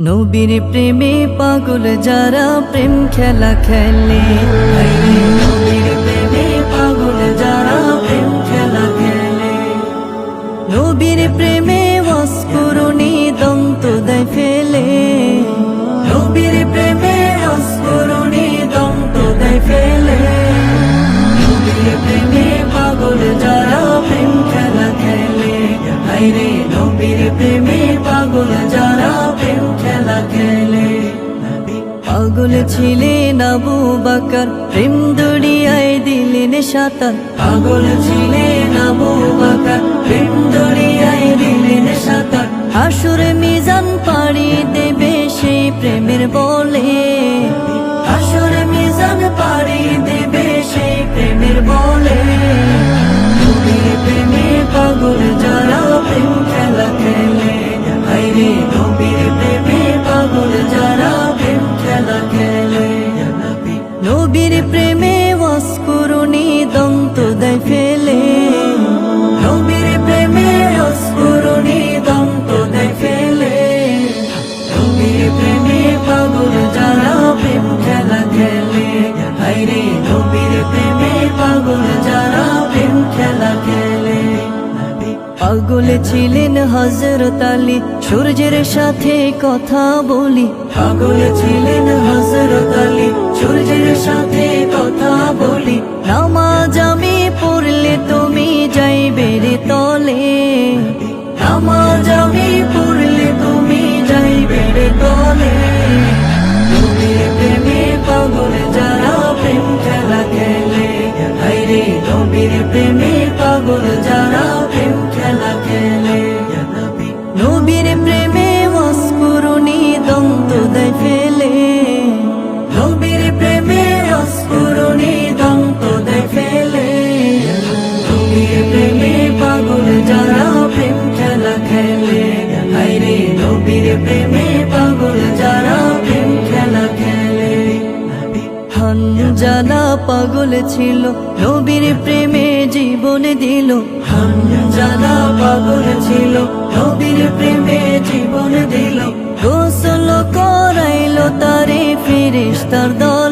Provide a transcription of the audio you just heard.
নবীর প্রেমে পাগল যারা প্রেম খেলা খেলে। নবীর প্রেমে পাগল দন্ত দেয় ফেলে। নবীর প্রেমে অস্ফুরণী দন্ত দেয় ফেলে। নবীর প্রেমে পাগল যারা ছিলেন আবু বাকার প্রেম দড়িয়ায় দিলেন সাঁতার পাগল ছিলেন আবু বাকার প্রেম দড়িয়ায় দিলেন সাঁতার হাসুর মিজান পাগল ছিলেন হজরত আলী। সূর্যের সাথে কথা বলি। পাগল ছিলেন হজরত আলী। সূর্যের সাথে কথা বলি। নামাজ আমি পড়লে তুমি যাইবে রে তলে। নবীর প্রেমে পাগল যারা প্রেম খেলা খেলে। হানজালা পাগল ছিল, নবীর প্রেমে জীবন দিল। হানজালা পাগল ছিল, নবীর প্রেমে জীবন দিল। গোসল করাইলো তারে ফিরিস্তার দলে।